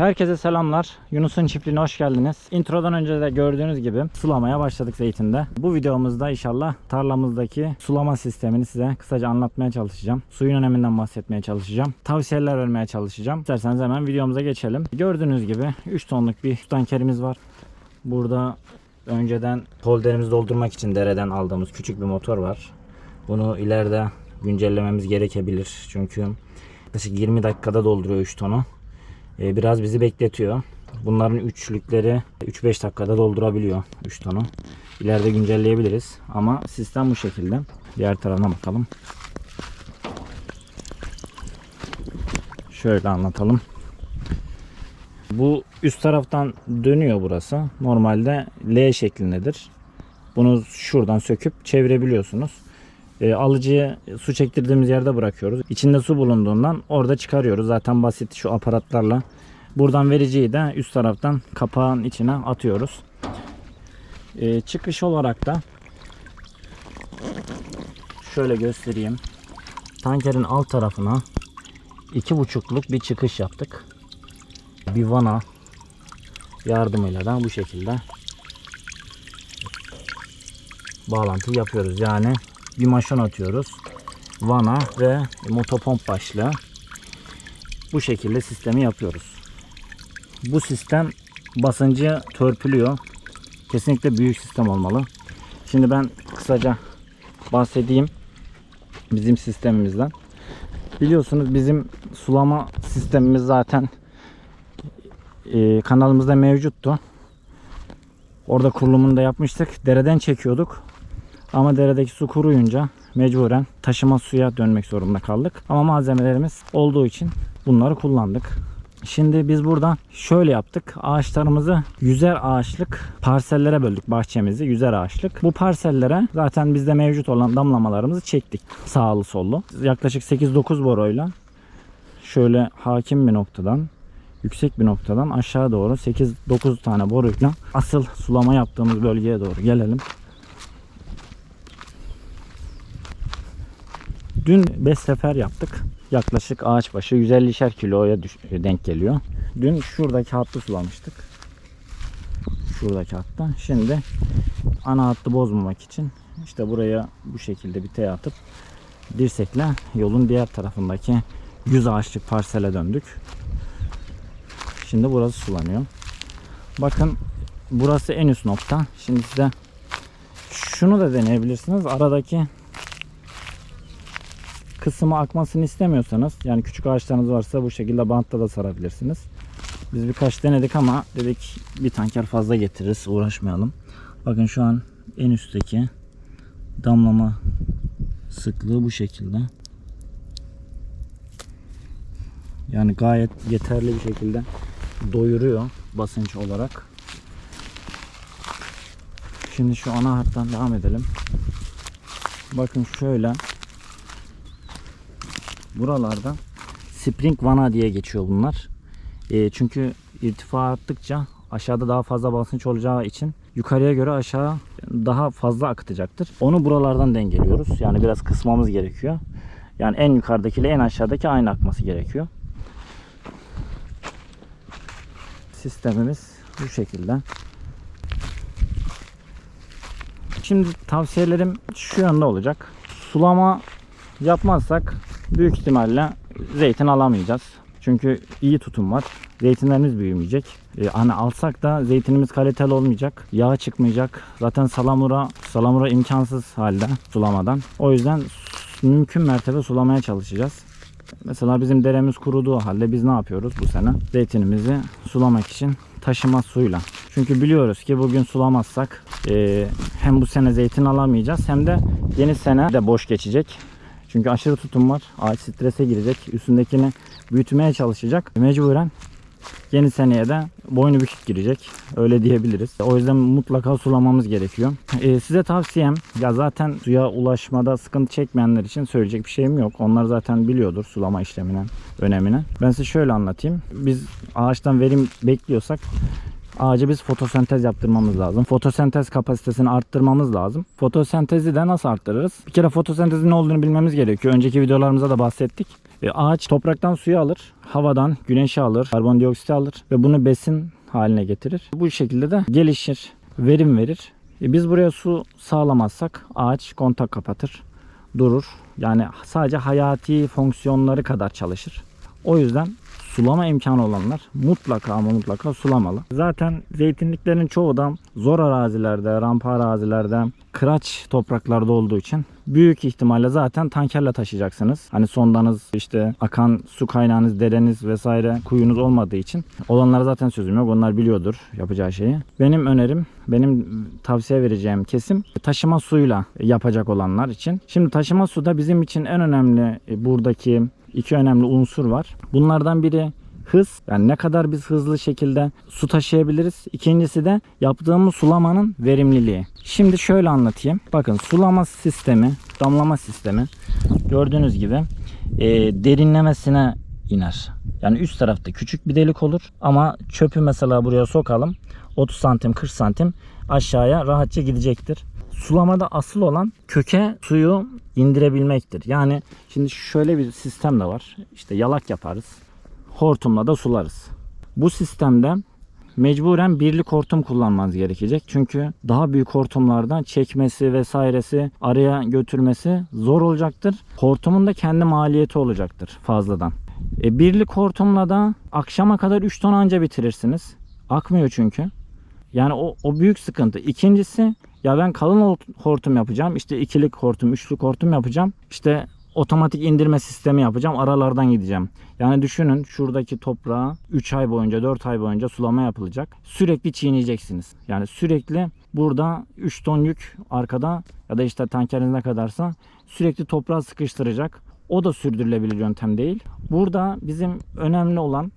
Herkese selamlar. Yunus'un çiftliğine hoş geldiniz. Introdan önce de gördüğünüz gibi sulamaya başladık zeytinde. Bu videomuzda inşallah tarlamızdaki sulama sistemini size kısaca anlatmaya çalışacağım. Suyun öneminden bahsetmeye çalışacağım. Tavsiyeler vermeye çalışacağım. İsterseniz hemen videomuza geçelim. Gördüğünüz gibi 3 tonluk bir tankerimiz var. Burada önceden polderimizi doldurmak için dereden aldığımız küçük bir motor var. Bunu ileride güncellememiz gerekebilir. Çünkü yaklaşık 20 dakikada dolduruyor 3 tonu. Ee, biraz bizi bekletiyor. Bunların üçlükleri 3-5 dakikada doldurabiliyor 3 tonu. İleride güncelleyebiliriz. Ama sistem bu şekilde. Diğer tarafına bakalım. Şöyle anlatalım. Bu üst taraftan dönüyor burası. Normalde L şeklindedir. Bunu şuradan söküp çevirebiliyorsunuz. E, su çektirdiğimiz yerde bırakıyoruz. İçinde su bulunduğundan orada çıkarıyoruz. Zaten basit şu aparatlarla. Buradan vericiyi de üst taraftan kapağın içine atıyoruz. E, çıkış olarak da şöyle göstereyim. Tankerin alt tarafına iki buçukluk bir çıkış yaptık. Bir vana yardımıyla da bu şekilde bağlantı yapıyoruz. Yani bir maşon atıyoruz. Vana ve motopomp başlığı. Bu şekilde sistemi yapıyoruz. Bu sistem basıncı törpülüyor. Kesinlikle büyük sistem olmalı. Şimdi ben kısaca bahsedeyim bizim sistemimizden. Biliyorsunuz bizim sulama sistemimiz zaten e, kanalımızda mevcuttu. Orada kurulumunu da yapmıştık. Dereden çekiyorduk. Ama deredeki su kuruyunca mecburen taşıma suya dönmek zorunda kaldık. Ama malzemelerimiz olduğu için bunları kullandık. Şimdi biz burada şöyle yaptık. Ağaçlarımızı yüzer ağaçlık parsellere böldük bahçemizi. Yüzer ağaçlık. Bu parsellere zaten bizde mevcut olan damlamalarımızı çektik. Sağlı sollu. Yaklaşık 8-9 boroyla şöyle hakim bir noktadan yüksek bir noktadan aşağı doğru 8-9 tane boruyla asıl sulama yaptığımız bölgeye doğru gelelim. Dün 5 sefer yaptık. Yaklaşık ağaç başı 150'şer kiloya düş- denk geliyor. Dün şuradaki hattı sulamıştık. Şuradaki hatta. Şimdi ana hattı bozmamak için işte buraya bu şekilde bir T atıp dirsekle yolun diğer tarafındaki 100 ağaçlık parsele döndük. Şimdi burası sulanıyor. Bakın burası en üst nokta. Şimdi size şunu da deneyebilirsiniz. Aradaki kısmı akmasını istemiyorsanız yani küçük ağaçlarınız varsa bu şekilde bantla da sarabilirsiniz. Biz birkaç denedik ama dedik bir tanker fazla getiririz uğraşmayalım. Bakın şu an en üstteki damlama sıklığı bu şekilde. Yani gayet yeterli bir şekilde doyuruyor basınç olarak. Şimdi şu ana hattan devam edelim. Bakın şöyle buralarda spring vana diye geçiyor bunlar. E, çünkü irtifa arttıkça aşağıda daha fazla basınç olacağı için yukarıya göre aşağı daha fazla akıtacaktır. Onu buralardan dengeliyoruz. Yani biraz kısmamız gerekiyor. Yani en yukarıdakiyle en aşağıdaki aynı akması gerekiyor. Sistemimiz bu şekilde. Şimdi tavsiyelerim şu yönde olacak. Sulama yapmazsak büyük ihtimalle zeytin alamayacağız. Çünkü iyi tutum var. Zeytinlerimiz büyümeyecek. Ee, hani alsak da zeytinimiz kaliteli olmayacak. Yağ çıkmayacak. Zaten salamura salamura imkansız halde sulamadan. O yüzden mümkün mertebe sulamaya çalışacağız. Mesela bizim deremiz kuruduğu halde biz ne yapıyoruz bu sene? Zeytinimizi sulamak için taşıma suyla. Çünkü biliyoruz ki bugün sulamazsak e, hem bu sene zeytin alamayacağız hem de yeni sene de boş geçecek. Çünkü aşırı tutum var. Ağaç strese girecek. Üstündekini büyütmeye çalışacak. Mecburen yeni seneye de boynu bükük girecek. Öyle diyebiliriz. O yüzden mutlaka sulamamız gerekiyor. Ee, size tavsiyem ya zaten suya ulaşmada sıkıntı çekmeyenler için söyleyecek bir şeyim yok. Onlar zaten biliyordur sulama işleminin önemini. Ben size şöyle anlatayım. Biz ağaçtan verim bekliyorsak ağaca biz fotosentez yaptırmamız lazım. Fotosentez kapasitesini arttırmamız lazım. Fotosentezi de nasıl arttırırız? Bir kere fotosentezin ne olduğunu bilmemiz gerekiyor. Önceki videolarımızda da bahsettik. E, ağaç topraktan suyu alır, havadan güneşi alır, karbondioksit alır ve bunu besin haline getirir. Bu şekilde de gelişir, verim verir. E, biz buraya su sağlamazsak ağaç kontak kapatır, durur. Yani sadece hayati fonksiyonları kadar çalışır. O yüzden sulama imkanı olanlar mutlaka ama mutlaka sulamalı. Zaten zeytinliklerin çoğu da zor arazilerde, rampa arazilerde, kıraç topraklarda olduğu için büyük ihtimalle zaten tankerle taşıyacaksınız. Hani sondanız işte akan su kaynağınız, dereniz vesaire kuyunuz olmadığı için olanlara zaten sözüm yok. Onlar biliyordur yapacağı şeyi. Benim önerim, benim tavsiye vereceğim kesim taşıma suyla yapacak olanlar için. Şimdi taşıma suda bizim için en önemli e, buradaki iki önemli unsur var. Bunlardan biri hız. Yani ne kadar biz hızlı şekilde su taşıyabiliriz. İkincisi de yaptığımız sulamanın verimliliği. Şimdi şöyle anlatayım. Bakın sulama sistemi, damlama sistemi gördüğünüz gibi e, derinlemesine iner. Yani üst tarafta küçük bir delik olur ama çöpü mesela buraya sokalım. 30 santim 40 santim aşağıya rahatça gidecektir. Sulamada asıl olan köke suyu indirebilmektir. Yani şimdi şöyle bir sistem de var. İşte yalak yaparız. Hortumla da sularız. Bu sistemde mecburen birlik hortum kullanmanız gerekecek. Çünkü daha büyük hortumlardan çekmesi vesairesi araya götürmesi zor olacaktır. Hortumun da kendi maliyeti olacaktır fazladan. E, birlik hortumla da akşama kadar 3 ton anca bitirirsiniz. Akmıyor çünkü. Yani o, o büyük sıkıntı. İkincisi ya ben kalın hort- hortum yapacağım. İşte ikilik hortum, üçlük hortum yapacağım. İşte otomatik indirme sistemi yapacağım. Aralardan gideceğim. Yani düşünün şuradaki toprağa 3 ay boyunca 4 ay boyunca sulama yapılacak. Sürekli çiğneyeceksiniz. Yani sürekli burada 3 ton yük arkada ya da işte tankeriniz ne kadarsa sürekli toprağı sıkıştıracak. O da sürdürülebilir yöntem değil. Burada bizim önemli olan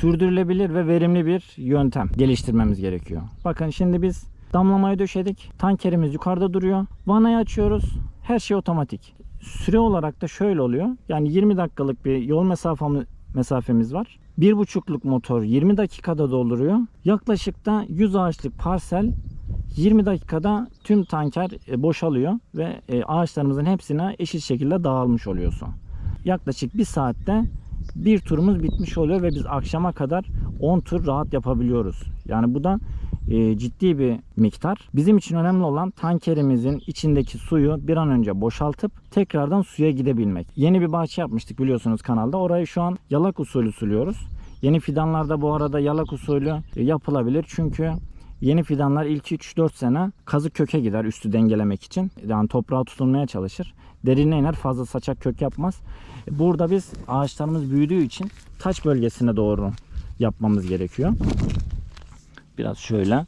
sürdürülebilir ve verimli bir yöntem geliştirmemiz gerekiyor. Bakın şimdi biz damlamayı döşedik. Tankerimiz yukarıda duruyor. Vanayı açıyoruz. Her şey otomatik. Süre olarak da şöyle oluyor. Yani 20 dakikalık bir yol mesafemiz, mesafemiz var. 1,5'luk motor 20 dakikada dolduruyor. Yaklaşık da 100 ağaçlık parsel 20 dakikada tüm tanker e, boşalıyor ve e, ağaçlarımızın hepsine eşit şekilde dağılmış oluyorsun. Yaklaşık bir saatte bir turumuz bitmiş oluyor ve biz akşama kadar 10 tur rahat yapabiliyoruz. Yani bu da e, ciddi bir miktar. Bizim için önemli olan tankerimizin içindeki suyu bir an önce boşaltıp tekrardan suya gidebilmek. Yeni bir bahçe yapmıştık biliyorsunuz kanalda. Orayı şu an yalak usulü suluyoruz. Yeni fidanlarda bu arada yalak usulü e, yapılabilir. Çünkü Yeni fidanlar ilk 3-4 sene kazık köke gider üstü dengelemek için. Yani toprağa tutunmaya çalışır. Derine iner fazla saçak kök yapmaz. Burada biz ağaçlarımız büyüdüğü için taç bölgesine doğru yapmamız gerekiyor. Biraz şöyle.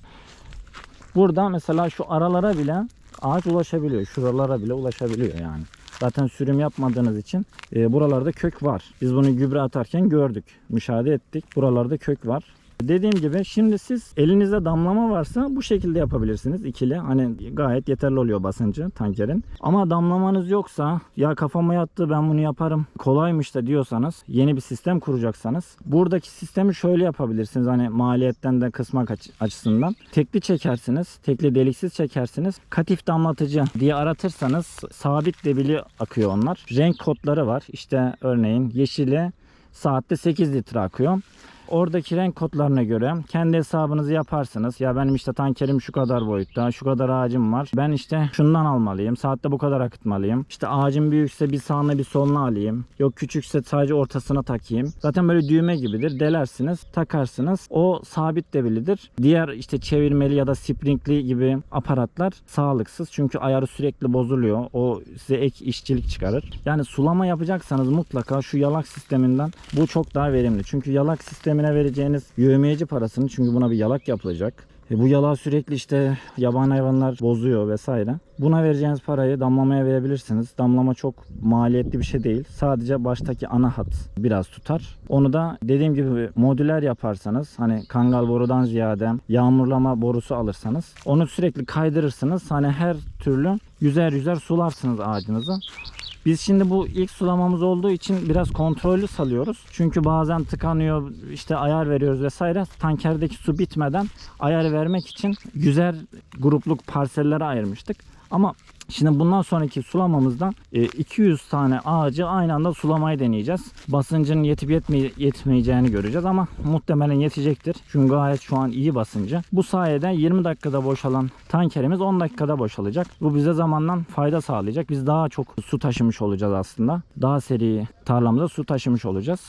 Burada mesela şu aralara bile ağaç ulaşabiliyor. Şuralara bile ulaşabiliyor yani. Zaten sürüm yapmadığınız için e, buralarda kök var. Biz bunu gübre atarken gördük. Müşahede ettik. Buralarda kök var. Dediğim gibi şimdi siz elinizde damlama varsa bu şekilde yapabilirsiniz ikili. Hani gayet yeterli oluyor basıncı tankerin. Ama damlamanız yoksa ya kafama yattı ben bunu yaparım kolaymış da diyorsanız yeni bir sistem kuracaksanız buradaki sistemi şöyle yapabilirsiniz. Hani maliyetten de kısmak aç- açısından. Tekli çekersiniz. Tekli deliksiz çekersiniz. Katif damlatıcı diye aratırsanız sabit debili akıyor onlar. Renk kodları var. İşte örneğin yeşili saatte 8 litre akıyor. Oradaki renk kodlarına göre kendi hesabınızı yaparsınız. Ya benim işte tankerim şu kadar boyutta, şu kadar ağacım var. Ben işte şundan almalıyım. Saatte bu kadar akıtmalıyım. İşte ağacım büyükse bir sağına bir soluna alayım. Yok küçükse sadece ortasına takayım. Zaten böyle düğme gibidir. Delersiniz, takarsınız. O sabit debilidir. Diğer işte çevirmeli ya da springli gibi aparatlar sağlıksız. Çünkü ayarı sürekli bozuluyor. O size ek işçilik çıkarır. Yani sulama yapacaksanız mutlaka şu yalak sisteminden bu çok daha verimli. Çünkü yalak sistemine vereceğiniz yövmeyeci parasını çünkü buna bir yalak yapılacak. E bu yalağı sürekli işte yaban hayvanlar bozuyor vesaire. Buna vereceğiniz parayı damlamaya verebilirsiniz. Damlama çok maliyetli bir şey değil. Sadece baştaki ana hat biraz tutar. Onu da dediğim gibi modüler yaparsanız hani kangal borudan ziyade yağmurlama borusu alırsanız onu sürekli kaydırırsınız. Hani her türlü yüzer yüzer sularsınız ağacınızı. Biz şimdi bu ilk sulamamız olduğu için biraz kontrollü salıyoruz. Çünkü bazen tıkanıyor, işte ayar veriyoruz vesaire. Tankerdeki su bitmeden ayar vermek için yüzer grupluk parsellere ayırmıştık. Ama Şimdi bundan sonraki sulamamızda e, 200 tane ağacı aynı anda sulamayı deneyeceğiz. Basıncın yetip yetmeye- yetmeyeceğini göreceğiz ama muhtemelen yetecektir. Çünkü gayet şu an iyi basıncı. Bu sayede 20 dakikada boşalan tankerimiz 10 dakikada boşalacak. Bu bize zamandan fayda sağlayacak. Biz daha çok su taşımış olacağız aslında. Daha seri tarlamıza su taşımış olacağız.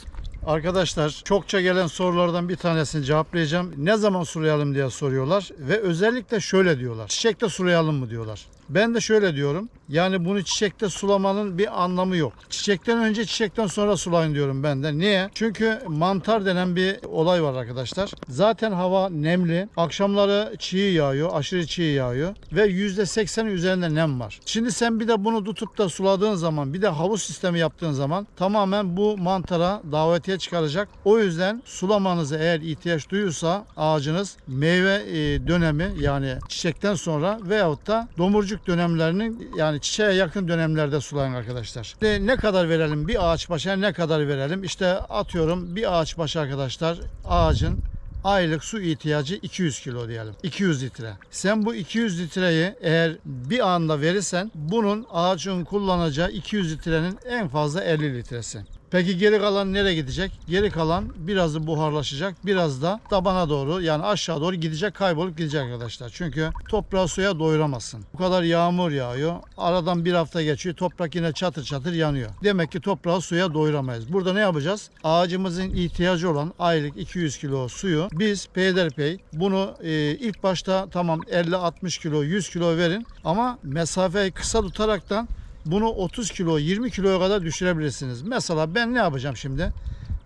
Arkadaşlar çokça gelen sorulardan bir tanesini cevaplayacağım. Ne zaman sulayalım diye soruyorlar ve özellikle şöyle diyorlar. Çiçekte sulayalım mı diyorlar. Ben de şöyle diyorum. Yani bunu çiçekte sulamanın bir anlamı yok. Çiçekten önce çiçekten sonra sulayın diyorum ben de. Niye? Çünkü mantar denen bir olay var arkadaşlar. Zaten hava nemli. Akşamları çiğ yağıyor. Aşırı çiğ yağıyor. Ve %80 üzerinde nem var. Şimdi sen bir de bunu tutup da suladığın zaman bir de havuz sistemi yaptığın zaman tamamen bu mantara davetiye çıkaracak. O yüzden sulamanızı eğer ihtiyaç duyuyorsa ağacınız meyve e, dönemi yani çiçekten sonra veyahut da domurcuk dönemlerinin yani çiçeğe yakın dönemlerde sulayın arkadaşlar. E, ne kadar verelim bir ağaç başına ne kadar verelim? İşte atıyorum bir ağaç başı arkadaşlar ağacın aylık su ihtiyacı 200 kilo diyelim. 200 litre. Sen bu 200 litreyi eğer bir anda verirsen bunun ağacın kullanacağı 200 litrenin en fazla 50 litresi. Peki geri kalan nereye gidecek? Geri kalan birazı buharlaşacak, biraz da tabana doğru yani aşağı doğru gidecek, kaybolup gidecek arkadaşlar. Çünkü toprağı suya doyuramazsın. Bu kadar yağmur yağıyor. Aradan bir hafta geçiyor. Toprak yine çatır çatır yanıyor. Demek ki toprağı suya doyuramayız. Burada ne yapacağız? Ağacımızın ihtiyacı olan aylık 200 kilo suyu biz peyderpey bunu e, ilk başta tamam 50-60 kilo 100 kilo verin ama mesafeyi kısa tutaraktan bunu 30 kilo 20 kiloya kadar düşürebilirsiniz. Mesela ben ne yapacağım şimdi?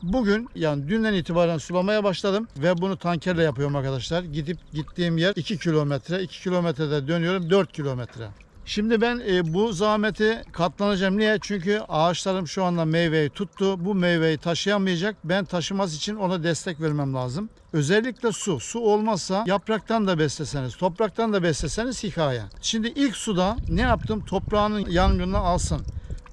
Bugün yani dünden itibaren sulamaya başladım ve bunu tankerle yapıyorum arkadaşlar. Gidip gittiğim yer 2 kilometre. 2 kilometrede dönüyorum 4 kilometre. Şimdi ben e, bu zahmeti katlanacağım. Niye? Çünkü ağaçlarım şu anda meyveyi tuttu. Bu meyveyi taşıyamayacak. Ben taşıması için ona destek vermem lazım. Özellikle su. Su olmazsa yapraktan da besleseniz, topraktan da besleseniz hikaye. Şimdi ilk suda ne yaptım? Toprağının yangını alsın.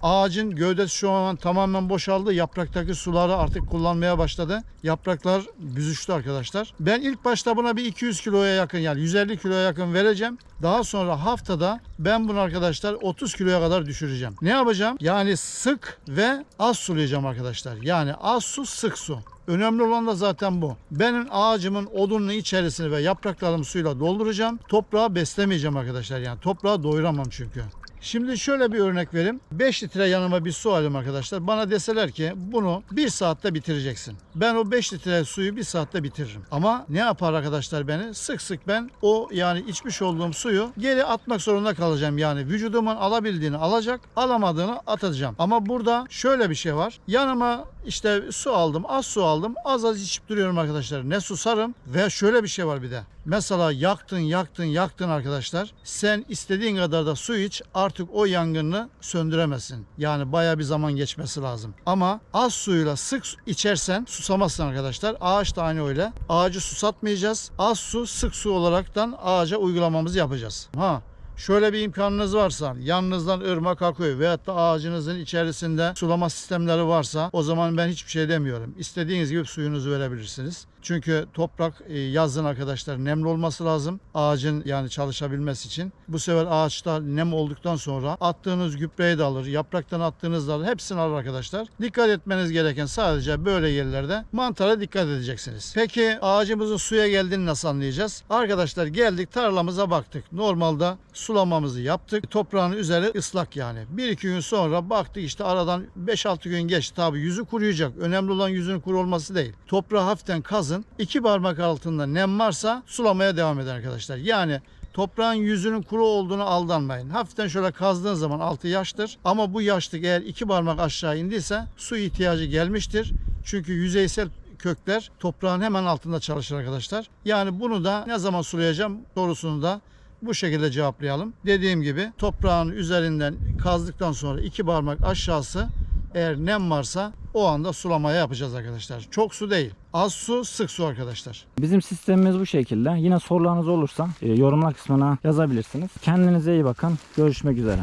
Ağacın gövdesi şu an tamamen boşaldı. Yapraktaki suları artık kullanmaya başladı. Yapraklar büzüştü arkadaşlar. Ben ilk başta buna bir 200 kiloya yakın yani 150 kiloya yakın vereceğim. Daha sonra haftada ben bunu arkadaşlar 30 kiloya kadar düşüreceğim. Ne yapacağım? Yani sık ve az sulayacağım arkadaşlar. Yani az su sık su. Önemli olan da zaten bu. Benim ağacımın odunun içerisini ve yapraklarımı suyla dolduracağım. Toprağı beslemeyeceğim arkadaşlar. Yani toprağı doyuramam çünkü. Şimdi şöyle bir örnek vereyim. 5 litre yanıma bir su alayım arkadaşlar. Bana deseler ki bunu 1 saatte bitireceksin. Ben o 5 litre suyu 1 saatte bitiririm. Ama ne yapar arkadaşlar beni? Sık sık ben o yani içmiş olduğum suyu geri atmak zorunda kalacağım. Yani vücudumun alabildiğini alacak, alamadığını atacağım. Ama burada şöyle bir şey var. Yanıma işte su aldım, az su aldım. Az az içip duruyorum arkadaşlar. Ne susarım ve şöyle bir şey var bir de. Mesela yaktın, yaktın, yaktın arkadaşlar. Sen istediğin kadar da su iç. Artık o yangını söndüremezsin. Yani baya bir zaman geçmesi lazım. Ama az suyla sık içersen susamazsın arkadaşlar. Ağaç da aynı öyle. Ağacı susatmayacağız. Az su, sık su olaraktan ağaca uygulamamızı yapacağız. Ha Şöyle bir imkanınız varsa yanınızdan ırmak akıyor veyahut da ağacınızın içerisinde sulama sistemleri varsa o zaman ben hiçbir şey demiyorum. İstediğiniz gibi suyunuzu verebilirsiniz. Çünkü toprak e, yazın arkadaşlar nemli olması lazım. Ağacın yani çalışabilmesi için. Bu sefer ağaçta nem olduktan sonra attığınız gübreyi de alır. Yapraktan attığınız da alır. Hepsini alır arkadaşlar. Dikkat etmeniz gereken sadece böyle yerlerde mantara dikkat edeceksiniz. Peki ağacımızın suya geldiğini nasıl anlayacağız? Arkadaşlar geldik tarlamıza baktık. Normalde sulamamızı yaptık. Toprağın üzeri ıslak yani. 1-2 gün sonra baktık işte aradan 5-6 gün geçti. Tabi yüzü kuruyacak. Önemli olan yüzünün kuru olması değil. Toprağı hafiften kazın. İki parmak altında nem varsa sulamaya devam edin arkadaşlar. Yani Toprağın yüzünün kuru olduğunu aldanmayın. Hafiften şöyle kazdığın zaman altı yaştır. Ama bu yaşlık eğer iki parmak aşağı indiyse su ihtiyacı gelmiştir. Çünkü yüzeysel kökler toprağın hemen altında çalışır arkadaşlar. Yani bunu da ne zaman sulayacağım sorusunu da bu şekilde cevaplayalım. Dediğim gibi toprağın üzerinden kazdıktan sonra iki parmak aşağısı eğer nem varsa o anda sulamaya yapacağız arkadaşlar. Çok su değil. Az su, sık su arkadaşlar. Bizim sistemimiz bu şekilde. Yine sorularınız olursa e, yorumlar kısmına yazabilirsiniz. Kendinize iyi bakın. Görüşmek üzere.